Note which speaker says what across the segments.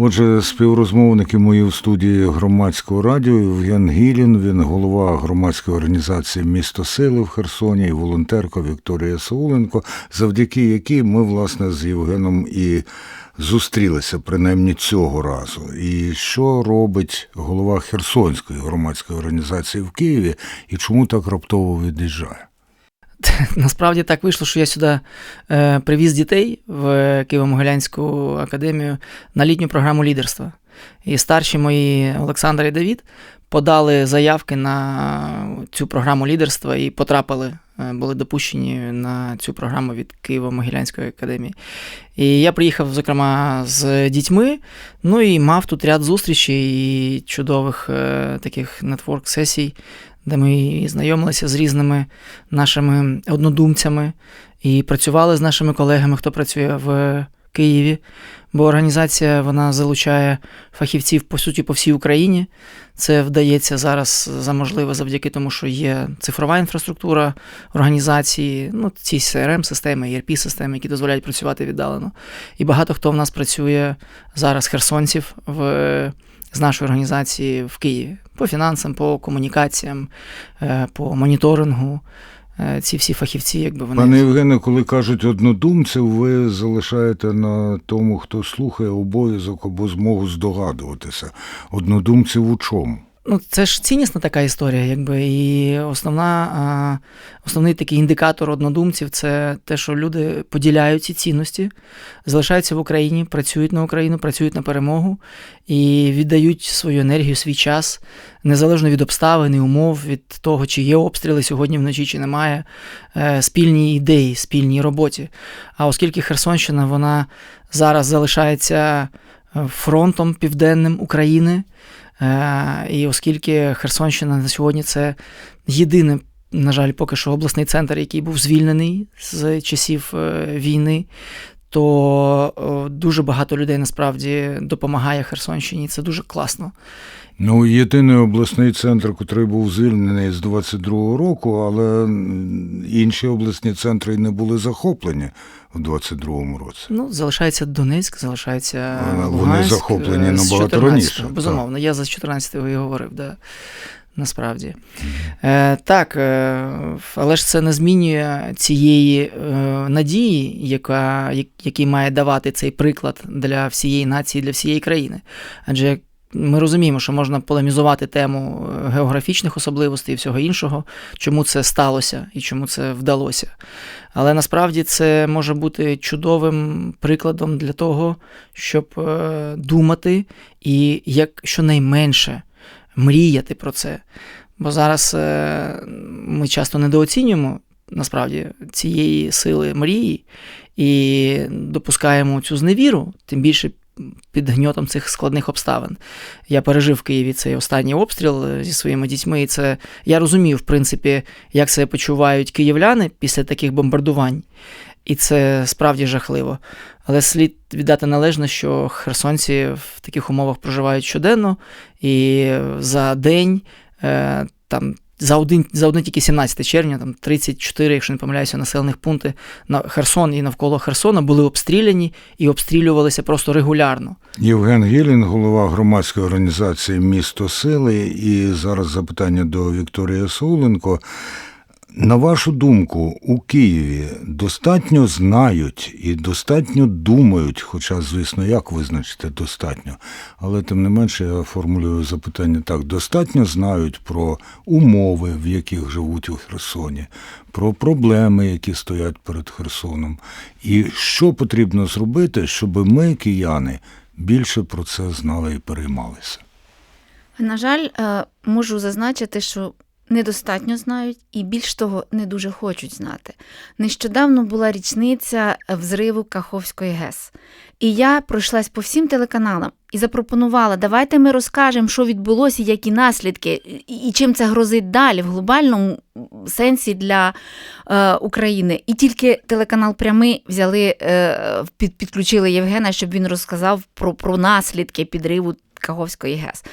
Speaker 1: Отже, співрозмовники мої в студії громадського радіо Євген Гілін, він голова громадської організації Місто Сили в Херсоні і волонтерка Вікторія Сауленко, завдяки якій ми, власне, з Євгеном і зустрілися принаймні цього разу. І що робить голова Херсонської громадської організації в Києві і чому так раптово від'їжджає?
Speaker 2: Насправді так вийшло, що я сюди е, привіз дітей в Києво-Могилянську академію на літню програму лідерства. І старші мої Олександр і Давід подали заявки на цю програму лідерства і потрапили, е, були допущені на цю програму від Києво-Могилянської академії. І я приїхав, зокрема, з дітьми, ну і мав тут ряд зустрічей і чудових е, таких нетворк-сесій де ми знайомилися з різними нашими однодумцями і працювали з нашими колегами, хто працює в Києві. Бо організація вона залучає фахівців по суті по всій Україні. Це вдається зараз за можливе завдяки тому, що є цифрова інфраструктура організації, ну ці crm системи erp системи які дозволяють працювати віддалено. І багато хто в нас працює зараз херсонців в з нашої організації в Києві по фінансам, по комунікаціям, е, по моніторингу. Е, ці всі фахівці, якби вони.
Speaker 1: Пане Євгене, коли кажуть однодумців, ви залишаєте на тому, хто слухає обов'язок або змогу здогадуватися. Однодумців у чому?
Speaker 2: Ну, це ж ціннісна така історія, якби і основна, основний такий індикатор однодумців це те, що люди поділяють ці цінності, залишаються в Україні, працюють на Україну, працюють на перемогу і віддають свою енергію, свій час незалежно від обставин і умов, від того, чи є обстріли сьогодні вночі, чи немає, е, спільні ідеї, спільній роботі. А оскільки Херсонщина вона зараз залишається е, фронтом південним України. Е, і оскільки Херсонщина на сьогодні це єдине, на жаль, поки що обласний центр, який був звільнений з часів е, війни, то дуже багато людей насправді допомагає Херсонщині. Це дуже класно.
Speaker 1: Ну, єдиний обласний центр, який був звільнений з 22-го року, але інші обласні центри не були захоплені в 22-му році.
Speaker 2: Ну, залишається Донецьк, залишається Луганськ.
Speaker 1: Вони захоплені е, набагато раніше.
Speaker 2: Безумовно, так. я за 14-го і говорив, да. Насправді. Е, Так, е, але ж це не змінює цієї е, надії, яка, який має давати цей приклад для всієї нації, для всієї країни. Адже ми розуміємо, що можна полемізувати тему е, географічних особливостей і всього іншого, чому це сталося і чому це вдалося. Але насправді це може бути чудовим прикладом для того, щоб е, думати і як щонайменше мріяти про це. Бо зараз е, ми часто недооцінюємо насправді цієї сили мрії і допускаємо цю зневіру, тим більше під гньотом цих складних обставин. Я пережив в Києві цей останній обстріл е, зі своїми дітьми, і це я розумію, в принципі, як себе почувають київляни після таких бомбардувань. І це справді жахливо. Але слід віддати належне, що херсонці в таких умовах проживають щоденно, і за день е, там за один за один тільки 17 червня, там 34, якщо не помиляюся, населених пункти на Херсон і навколо Херсона були обстріляні і обстрілювалися просто регулярно.
Speaker 1: Євген Гілін, голова громадської організації Місто Сили, і зараз запитання до Вікторії Соуленко. На вашу думку, у Києві достатньо знають і достатньо думають, хоча, звісно, як визначити достатньо, але тим не менше я формулюю запитання так: достатньо знають про умови, в яких живуть у Херсоні, про проблеми, які стоять перед Херсоном, і що потрібно зробити, щоб ми, кияни, більше про це знали і переймалися.
Speaker 3: На жаль, е, можу зазначити, що недостатньо знають і більш того не дуже хочуть знати. Нещодавно була річниця взриву Каховської ГЕС. І я пройшлась по всім телеканалам і запропонувала, давайте ми розкажемо, що відбулося, які наслідки, і чим це грозить далі в глобальному сенсі для е, України. І тільки телеканал Прямий взяли, е, під, підключили Євгена, щоб він розказав про, про наслідки підриву Каховської ГЕС.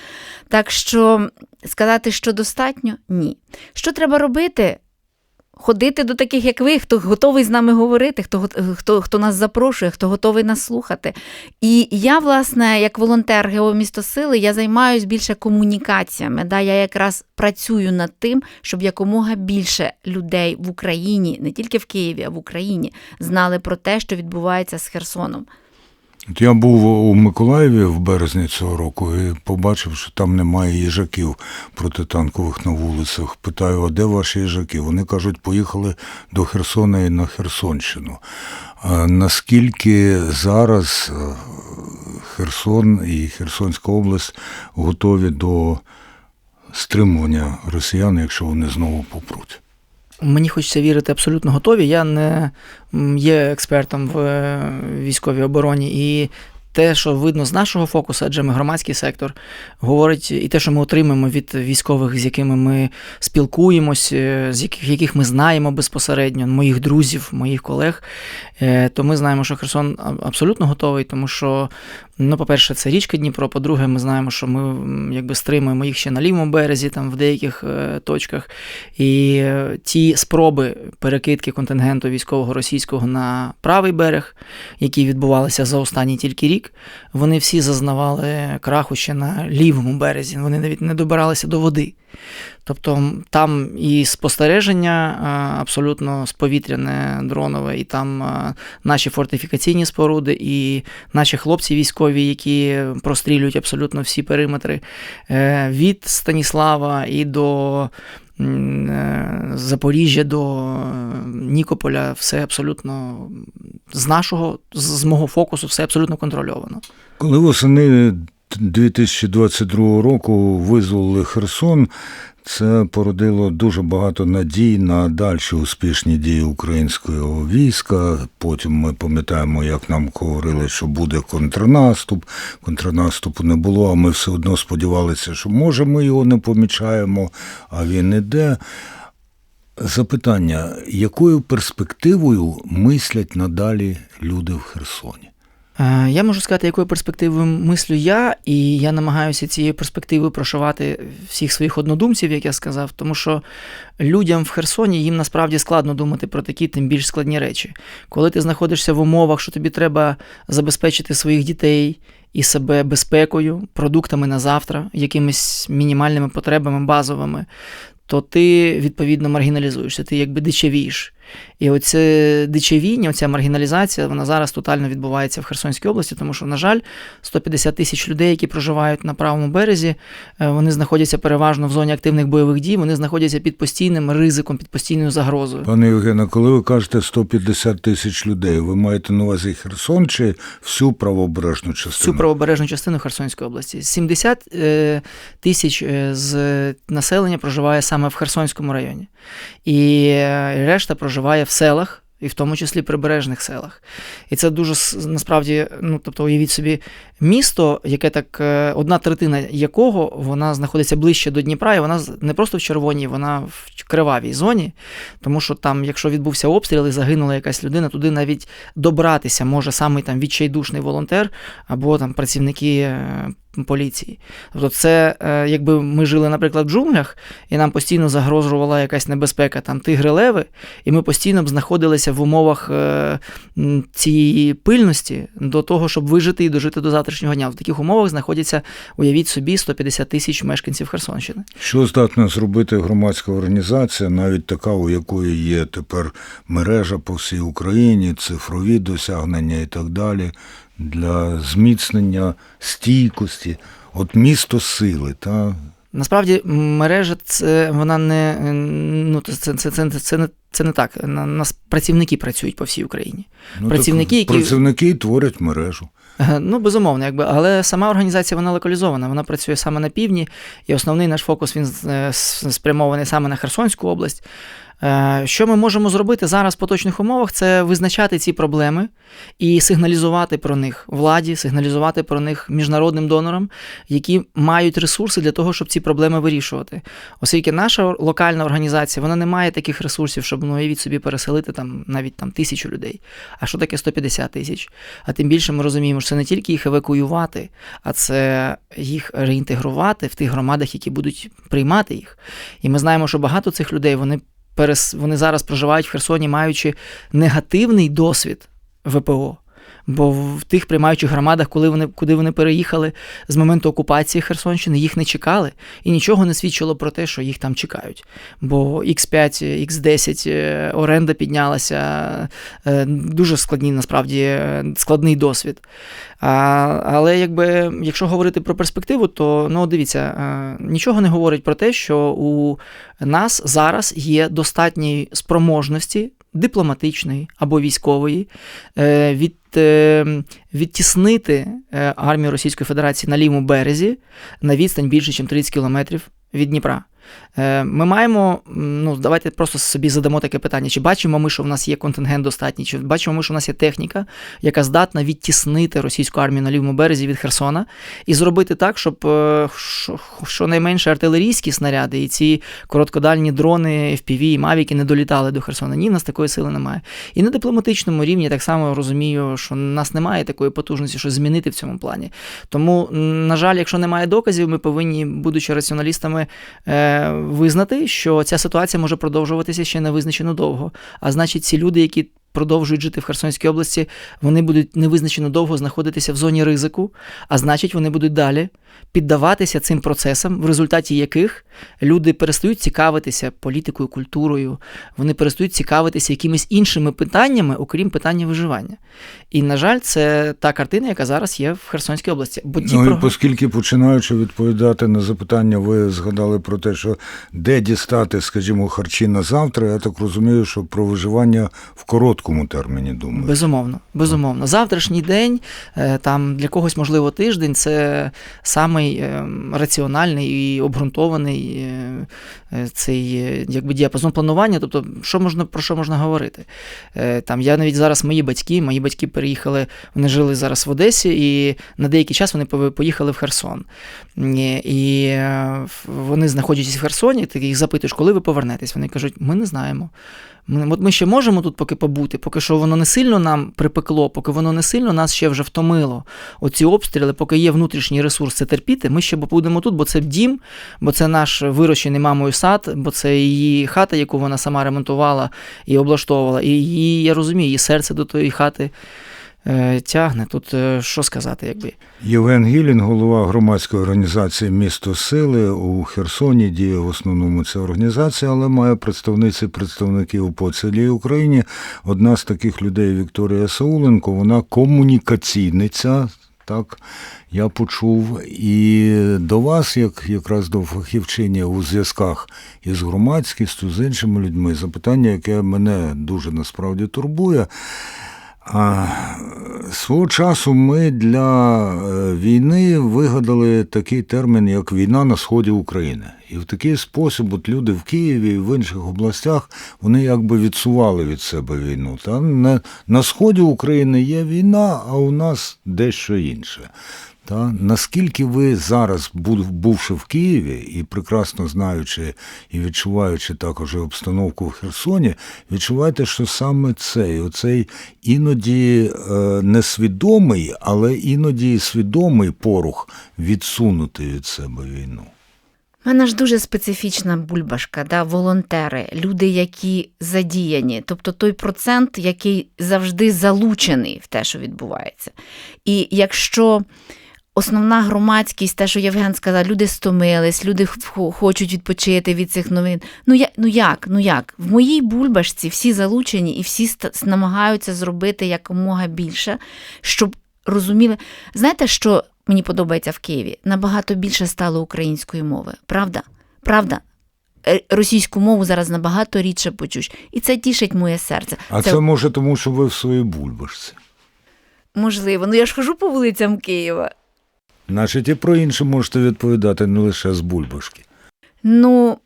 Speaker 3: Так що сказати, що достатньо ні. Що треба робити? ходити до таких, як ви, хто готовий з нами говорити, хто, хто, хто нас запрошує, хто готовий нас слухати. І я, власне, як волонтер Геомісто Сили, я займаюся більше комунікаціями. Да? Я якраз працюю над тим, щоб якомога більше людей в Україні, не тільки в Києві, а в Україні, знали про те, що відбувається з Херсоном.
Speaker 1: От я був у Миколаєві в березні цього року і побачив, що там немає їжаків протитанкових на вулицях. Питаю, а де ваші їжаки? Вони кажуть, поїхали до Херсона і на Херсонщину. А наскільки зараз е, Херсон і Херсонська область готові до стримування росіян, якщо вони знову попруть?
Speaker 2: Мені хочеться вірити абсолютно готові. Я не є експертом в е, військовій обороні, і те, що видно з нашого фокусу, адже ми громадський сектор, говорить і те, що ми отримуємо від військових, з якими ми спілкуємось, е, з яких, яких ми знаємо безпосередньо, моїх друзів, моїх колег, е, то ми знаємо, що Херсон абсолютно готовий, тому що, ну, по-перше, це річка Дніпро. По-друге, ми знаємо, що ми якби стримуємо їх ще на лівому березі, там в деяких е, точках. І ті спроби перекидки контингенту військового російського на правий берег, які відбувалися за останній тільки рік, вони всі зазнавали краху ще на лівому березі. Вони навіть не добиралися до води. Тобто там і спостереження а, абсолютно сповітряне дронове, і там наші фортифікаційні споруди, і наші хлопці військові, які прострілюють абсолютно всі периметри Е, від Станіслава і до е, Запоріжжя, до е, Нікополя, все абсолютно з нашого, з мого фокусу, все абсолютно контрольовано.
Speaker 1: Коли восени 2022 року визволили Херсон, це породило дуже багато надій на дальші успішні дії українського війська. Потім ми пам'ятаємо, як нам говорили, що буде контрнаступ. Контрнаступу не було, а ми все одно сподівалися, що може ми його не помічаємо, а він іде. Запитання, якою перспективою мислять надалі люди в Херсоні?
Speaker 2: Е, Я можу сказати, якою перспективою мислю я, і я намагаюся цією перспективою прошивати всіх своїх однодумців, як я сказав, тому що людям в Херсоні їм насправді складно думати про такі тим більш складні речі. Коли ти знаходишся в умовах, що тобі треба забезпечити своїх дітей і себе безпекою, продуктами на завтра, якимись мінімальними потребами базовими, то ти відповідно маргіналізуєшся, ти якби дичавієш. І оце дичавіння, оця маргіналізація, вона зараз тотально відбувається в Херсонській області, тому що, на жаль, 150 тисяч людей, які проживають на правому березі, е, вони знаходяться переважно в зоні активних бойових дій, вони знаходяться під постійним ризиком, під постійною загрозою.
Speaker 1: Пане Євгене, коли ви кажете 150 тисяч людей, ви маєте на увазі Херсон чи всю правобережну частину?
Speaker 2: Всю правобережну частину Херсонської області. 70 е, тисяч е, з населення проживає саме в Херсонському районі. І решта проживає в селах. І в тому числі прибережних селах. І це дуже насправді, ну тобто, уявіть собі, місто, яке так, е, одна третина якого вона знаходиться ближче до Дніпра, і вона не просто в червоній, вона в кривавій зоні. Тому що там, якщо відбувся обстріл і загинула якась людина, туди навіть добратися може самий там відчайдушний волонтер або там працівники е, поліції. Тобто, це е, якби ми жили, наприклад, в джунглях, і нам постійно загрожувала якась небезпека, там тигри леви, і ми постійно б знаходилися в умовах е, цієї пильності до того, щоб вижити і дожити до завтрашнього дня. В таких умовах знаходяться, уявіть собі, 150 тисяч мешканців Херсонщини.
Speaker 1: Що здатна зробити громадська організація, навіть така, у якої є тепер мережа по всій Україні, цифрові досягнення і так далі, для зміцнення стійкості, от місто сили, та
Speaker 2: Насправді мережа це вона не ну це, це, це, це, це не це не так. На нас працівники працюють по всій Україні.
Speaker 1: ну,
Speaker 2: Працівники,
Speaker 1: так,
Speaker 2: які-
Speaker 1: працівники творять мережу.
Speaker 2: Ну, безумовно, якби, але сама організація вона локалізована. Вона працює саме на півдні, і основний наш фокус він е, спрямований саме на Херсонську область. Е, Що ми можемо зробити зараз в поточних умовах, це визначати ці проблеми і сигналізувати про них владі, сигналізувати про них міжнародним донорам, які мають ресурси для того, щоб ці проблеми вирішувати. Оскільки наша локальна організація вона не має таких ресурсів, щоб ну, уявіть собі переселити там навіть там тисячу людей. А що таке 150 тисяч? А тим більше ми розуміємо, що це не тільки їх евакуювати, а це їх реінтегрувати в тих громадах, які будуть приймати їх. І ми знаємо, що багато цих людей вони перес... вони зараз проживають в Херсоні, маючи негативний досвід ВПО. Бо в тих приймаючих громадах, коли вони, куди вони переїхали з моменту окупації Херсонщини, їх не чекали, і нічого не свідчило про те, що їх там чекають. Бо X5, X10 е, оренда піднялася, е, дуже складні, насправді, е, складний досвід. А, але якби, якщо говорити про перспективу, то ну, дивіться, е, нічого не говорить про те, що у нас зараз є достатньої спроможності дипломатичної або військової е, від, е, відтіснити е, армію Російської Федерації на лівому березі на відстань більше, ніж 30 кілометрів від Дніпра. Е, Ми маємо, ну давайте просто собі задамо таке питання: чи бачимо ми, що в нас є контингент достатній, чи бачимо ми, що в нас є техніка, яка здатна відтіснити російську армію на лівому березі від Херсона і зробити так, щоб е, щонайменше артилерійські снаряди і ці короткодальні дрони, FPV і Мавіки не долітали до Херсона. Ні, в нас такої сили немає. І на дипломатичному рівні так само розумію, що в нас немає такої потужності, що змінити в цьому плані. Тому, на жаль, якщо немає доказів, ми повинні, будучи раціоналістами, е, визнати, що ця ситуація може продовжуватися ще невизначено довго. А значить, ці люди, які продовжують жити в Херсонській області, вони будуть невизначено довго знаходитися в зоні ризику, а значить, вони будуть далі піддаватися цим процесам, в результаті яких люди перестають цікавитися політикою, культурою, вони перестають цікавитися якимись іншими питаннями, окрім питання виживання. І, на жаль, це та картина, яка зараз є в Херсонській області. Бо ті
Speaker 1: Ну і оскільки починаючи відповідати на запитання, ви згадали про те, що де дістати, скажімо, харчі на завтра, я так розумію, що про виживання в короткому терміні думаю.
Speaker 2: Безумовно, безумовно. Завтрашній день, е, там для когось, можливо, тиждень це самий е, раціональний і обґрунтований е, цей якби діапазон планування. Тобто, що можна про що можна говорити? Там я навіть зараз мої батьки, мої батьки переїхали, вони жили зараз в Одесі, і на деякий час вони поїхали в Херсон. І вони знаходячись в Херсоні, ти їх запитуєш, коли ви повернетесь? Вони кажуть, ми не знаємо. От ми ще можемо тут поки побути, поки що воно не сильно нам припекло, поки воно не сильно нас ще вже втомило. Оці обстріли, поки є внутрішній ресурс це терпіти, ми ще будемо тут, бо це дім, бо це наш вирощений мамою сад, бо це її хата, яку вона сама ремонтувала і облаштовувала. І її, я розумію, її серце до тої хати тягне. Тут е, що сказати, якби.
Speaker 1: Євген Гілін, голова громадської організації Місто Сили у Херсоні, діє в основному ця організація, але має представниці представників по цілій Україні. Одна з таких людей Вікторія Сауленко, вона комунікаційниця. Так, я почув і до вас, як якраз до фахівчині у зв'язках із громадськістю, з іншими людьми, запитання, яке мене дуже насправді турбує. А, свого часу ми для е, війни вигадали такий термін, як війна на сході України. І в такий спосіб от люди в Києві і в інших областях вони якби відсували від себе війну. Та на, на сході України є війна, а у нас дещо інше. Та наскільки ви зараз, бувши в Києві і прекрасно знаючи і відчуваючи також обстановку в Херсоні, відчуваєте, що саме цей, оцей іноді е, несвідомий, але іноді свідомий порух відсунути від себе війну.
Speaker 3: У мене ж дуже специфічна бульбашка, да, волонтери, люди, які задіяні, тобто той процент, який завжди залучений в те, що відбувається. І якщо основна громадськість, те, що Євген сказав, люди стомились, люди хочуть відпочити від цих новин. Ну, я, ну як? Ну як? В моїй бульбашці всі залучені і всі намагаються зробити якомога більше, щоб розуміли. Знаєте, що мені подобається в Києві? Набагато більше стало української мови. Правда? Правда? Е, Російську мову зараз набагато рідше почуєш. І це тішить моє серце.
Speaker 1: А це, може тому, що ви в своїй бульбашці.
Speaker 3: можливо. Ну я ж хожу по вулицям Києва.
Speaker 1: Значить, і про інше можете відповідати не лише з бульбашки.
Speaker 3: Ну,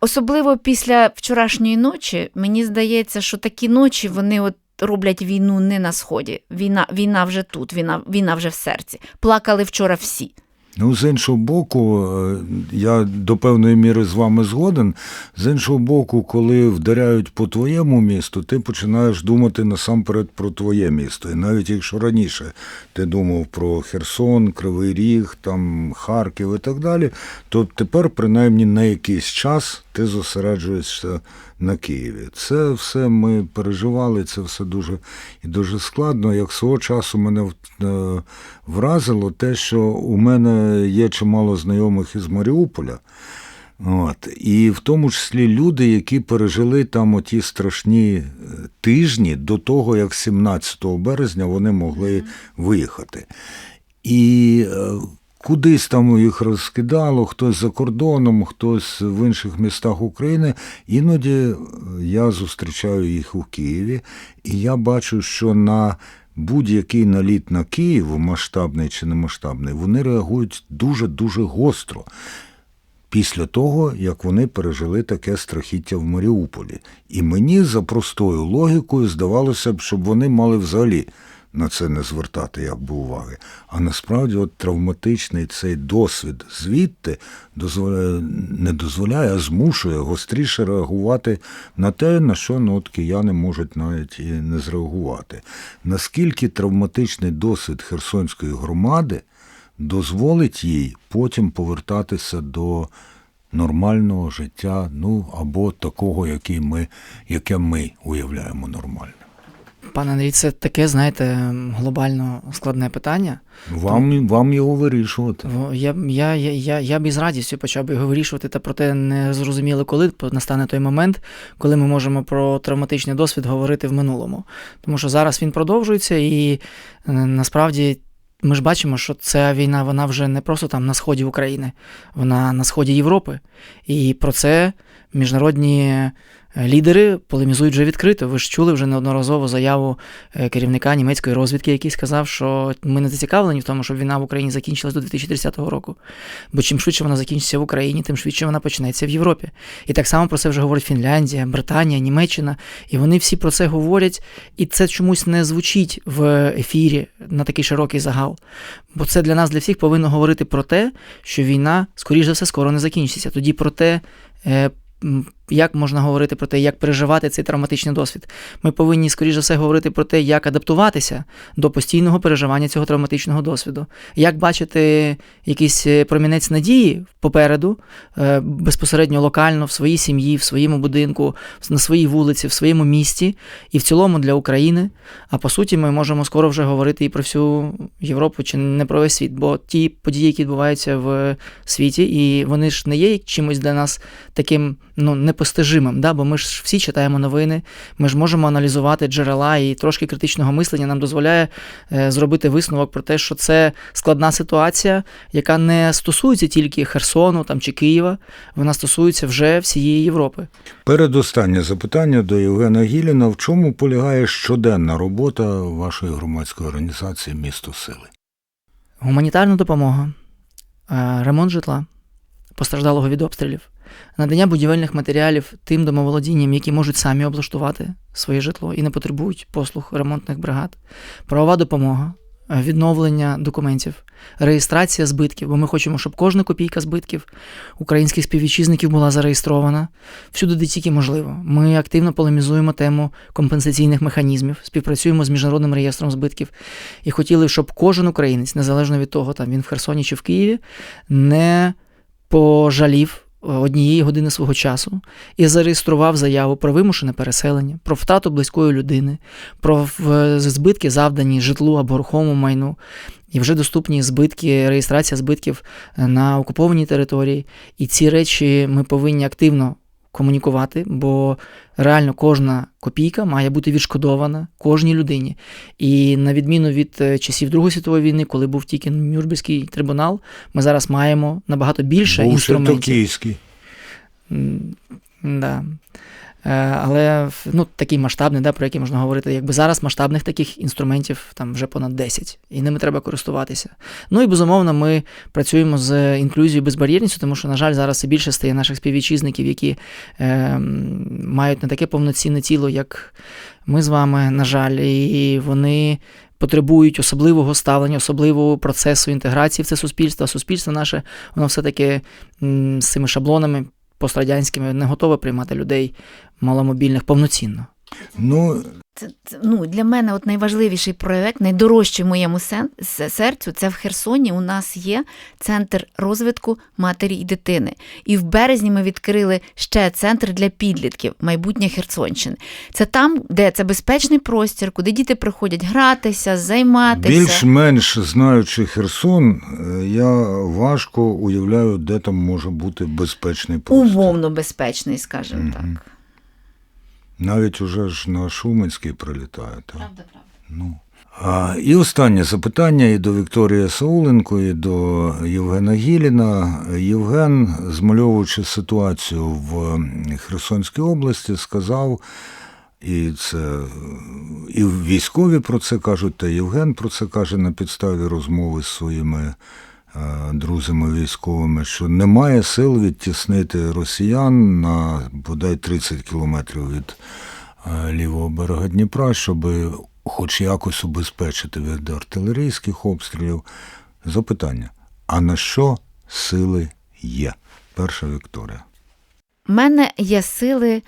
Speaker 3: особливо після вчорашньої ночі, мені здається, що такі ночі вони от роблять війну не на сході. Війна, війна вже тут, війна, війна вже в серці. Плакали вчора всі.
Speaker 1: Ну, з іншого боку, е, я до певної міри з вами згоден. З іншого боку, коли вдаряють по твоєму місту, ти починаєш думати насамперед про твоє місто. І навіть якщо раніше ти думав про Херсон, Кривий Ріг, там Харків і так далі, то тепер, принаймні, на якийсь час ти зосереджуєшся на Києві. Це все ми переживали, це все дуже і дуже складно. Як свого часу мене е, вразило те, що у мене є чимало знайомих із Маріуполя. От. І в тому числі люди, які пережили там оті страшні е, тижні до того, як 17 березня вони могли виїхати. І е, кудись там їх розкидало, хтось за кордоном, хтось в інших містах України. Іноді е, я зустрічаю їх у Києві, і я бачу, що на будь-який наліт на Київ, масштабний чи не масштабний, вони реагують дуже-дуже гостро після того, як вони пережили таке страхіття в Маріуполі. І мені за простою логікою здавалося б, щоб вони мали взагалі на це не звертати якби уваги. А насправді от травматичний цей досвід звідти дозволяє, не дозволяє, а змушує гостріше реагувати на те, на що ну, от кияни можуть навіть і не зреагувати. Наскільки травматичний досвід Херсонської громади дозволить їй потім повертатися до нормального життя, ну або такого, який ми, яке ми уявляємо нормальним.
Speaker 2: Пане Андрій, це таке, знаєте, глобально складне питання.
Speaker 1: Вам, вам його вирішувати.
Speaker 2: Я, я, я, я, я б із радістю почав би його вирішувати, та проте не зрозуміло, коли настане той момент, коли ми можемо про травматичний досвід говорити в минулому. Тому що зараз він продовжується, і е, насправді ми ж бачимо, що ця війна вона вже не просто там на сході України, вона на сході Європи. І про це міжнародні лідери полемізують вже відкрито. Ви ж чули вже неодноразово заяву е, керівника німецької розвідки, який сказав, що ми не зацікавлені в тому, щоб війна в Україні закінчилась до 2030 року. Бо чим швидше вона закінчиться в Україні, тим швидше вона почнеться в Європі. І так само про це вже говорить Фінляндія, Британія, Німеччина. І вони всі про це говорять, і це чомусь не звучить в ефірі на такий широкий загал. Бо це для нас, для всіх, повинно говорити про те, що війна, скоріш за все, скоро не закінчиться. Тоді про те, е, як можна говорити про те, як переживати цей травматичний досвід. Ми повинні, скоріш за все, говорити про те, як адаптуватися до постійного переживання цього травматичного досвіду, як бачити якийсь е, промінець надії попереду, е, безпосередньо локально, в своїй сім'ї, в своєму будинку, на своїй вулиці, в своєму місті, і в цілому для України. А по суті, ми можемо скоро вже говорити і про всю Європу, чи не про весь світ, бо ті події, які відбуваються в світі, і вони ж не є чимось для нас таким ну, непостижимим, да? бо ми ж всі читаємо новини, ми ж можемо аналізувати джерела і трошки критичного мислення нам дозволяє е, зробити висновок про те, що це складна ситуація, яка не стосується тільки Херсону там, чи Києва, вона стосується вже всієї Європи.
Speaker 1: Передостаннє запитання до Євгена Гіліна. В чому полягає щоденна робота вашої громадської організації Місто Сили?
Speaker 2: Гуманітарна допомога, е, ремонт житла, постраждалого від обстрілів, надання будівельних матеріалів тим домоволодінням, які можуть самі облаштувати своє житло і не потребують послуг ремонтних бригад, правова допомога, е, відновлення документів, реєстрація збитків, бо ми хочемо, щоб кожна копійка збитків українських співвітчизників була зареєстрована. Всюди, де тільки можливо. Ми активно полемізуємо тему компенсаційних механізмів, співпрацюємо з міжнародним реєстром збитків. І хотіли, щоб кожен українець, незалежно від того, там він в Херсоні чи в Києві, не пожалів однієї години свого часу і зареєстрував заяву про вимушене переселення, про втрату близької людини, про збитки, завдані житлу або рухомому майну. І вже доступні збитки, реєстрація збитків на окупованій території. І ці речі ми повинні активно комунікувати, бо реально кожна копійка має бути відшкодована кожній людині. І на відміну від е, часів Другої світової війни, коли був тільки Нюрнберзький трибунал, ми зараз маємо набагато більше
Speaker 1: Був
Speaker 2: інструментів. Да. Е, Але ну, такий масштабний, да, про який можна говорити, якби зараз масштабних таких інструментів там вже понад 10, і ними треба користуватися. Ну і безумовно, ми працюємо з інклюзією безбар'єрністю, тому що, на жаль, зараз все більше стає наших співвітчизників, які е, мають не таке повноцінне тіло, як ми з вами, на жаль, і вони потребують особливого ставлення, особливого процесу інтеграції в це суспільство. А суспільство наше, воно все-таки з цими шаблонами пострадянськими не готове приймати людей маломобільних повноцінно.
Speaker 1: Ну,
Speaker 3: Це, це ну, для мене от найважливіший проєкт, найдорожчий моєму сен- серцю. Це в Херсоні. У нас є центр розвитку матері і дитини. І в березні ми відкрили ще центр для підлітків, майбутнє Херсонщини. Це там, де це безпечний простір, куди діти приходять гратися, займатися.
Speaker 1: більш-менш знаючи Херсон, е, я важко уявляю, де там може бути безпечний простір.
Speaker 3: Умовно безпечний, скажімо
Speaker 1: Мгм.
Speaker 3: так.
Speaker 1: Навіть уже ж на Шуменський прилітає. Так?
Speaker 3: Правда, правда.
Speaker 1: Ну. А, і останнє запитання і до Вікторії Сауленко, і до Євгена Гіліна. Євген, змальовуючи ситуацію в Херсонській області, сказав, і це і військові про це кажуть, та Євген про це каже на підставі розмови з своїми друзями військовими, що немає сил відтіснити росіян на бодай 30 кілометрів від е, лівого берега Дніпра, щоб хоч якось убезпечити від артилерійських обстрілів. Запитання: а на що сили є? Перша Вікторія.
Speaker 3: У мене є сили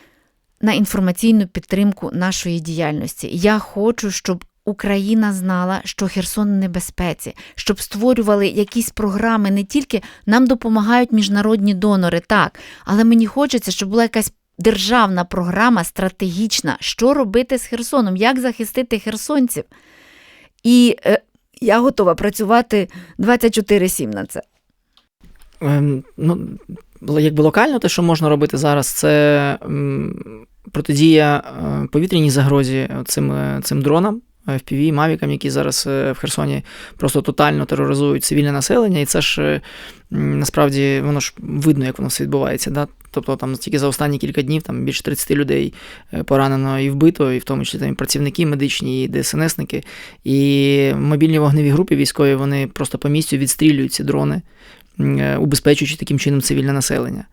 Speaker 3: на інформаційну підтримку нашої діяльності. Я хочу, щоб Україна знала, що Херсон в небезпеці, щоб створювали якісь програми. Не тільки нам допомагають міжнародні донори, так, але мені хочеться, щоб була якась державна програма стратегічна, що робити з Херсоном, як захистити херсонців. І е, я готова працювати 24-7 на це.
Speaker 2: Ем, ну, якби локально те, що можна робити зараз, це м, протидія е, повітряній загрозі цим, е, цим дронам. FPV, мавікам, які зараз е, в Херсоні просто тотально тероризують цивільне населення, і це ж е, насправді воно ж видно, як воно все відбувається. Да? Тобто там тільки за останні кілька днів там більше 30 людей е, поранено і вбито, і в тому числі там і працівники медичні, і ДСНСники. І мобільні вогневі групи військові вони просто по місцю відстрілюють ці дрони. Е, Убезпечуючи таким чином цивільне населення.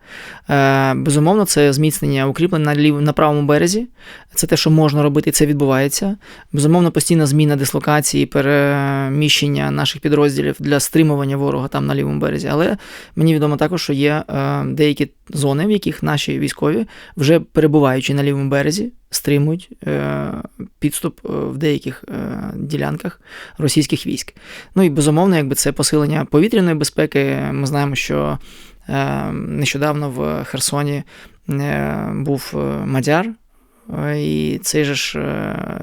Speaker 2: Е, безумовно, це зміцнення укріплень на, лів... на правому березі. Це те, що можна робити, це відбувається. Безумовно, постійна зміна дислокації, переміщення наших підрозділів для стримування ворога там на лівому березі. Але мені відомо також, що є е, деякі зони, в яких наші військові, вже перебуваючи на лівому березі, стримують е, підступ е, в деяких е, ділянках російських військ. Ну і безумовно, якби це посилення повітряної безпеки. Ми знаємо, що нещодавно в Херсоні був Мадяр. І цей же ж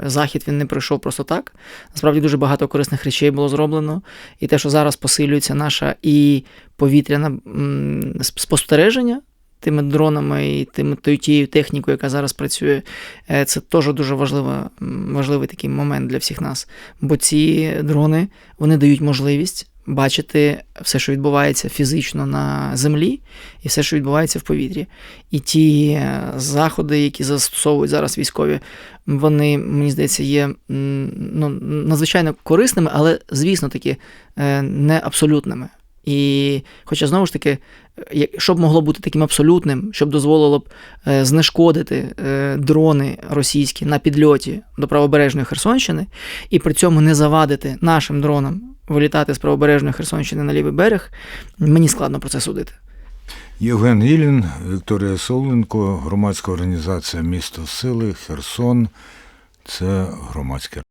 Speaker 2: захід він не пройшов просто так. Насправді дуже багато корисних речей було зроблено. І те, що зараз посилюється наша і повітряна спостереження тими дронами і тою тією технікою, яка зараз працює, е, це теж дуже важлива, важливий такий момент для всіх нас. Бо ці дрони вони дають можливість бачити все, що відбувається фізично на землі, і все, що відбувається в повітрі. І ті е, заходи, які застосовують зараз військові, вони, мені здається, є ну, надзвичайно корисними, але, звісно таки, е, не абсолютними. І хоча знову ж таки, що б могло бути таким абсолютним, щоб дозволило б е, знешкодити е, дрони російські на підльоті до правобережної Херсонщини, і при цьому не завадити нашим дронам вилітати з правобережної Херсонщини на лівий берег, мені складно про це судити.
Speaker 1: Євген Гілін, Вікторія Сауленко, громадська організація Місто Сили, Херсон. Це громадське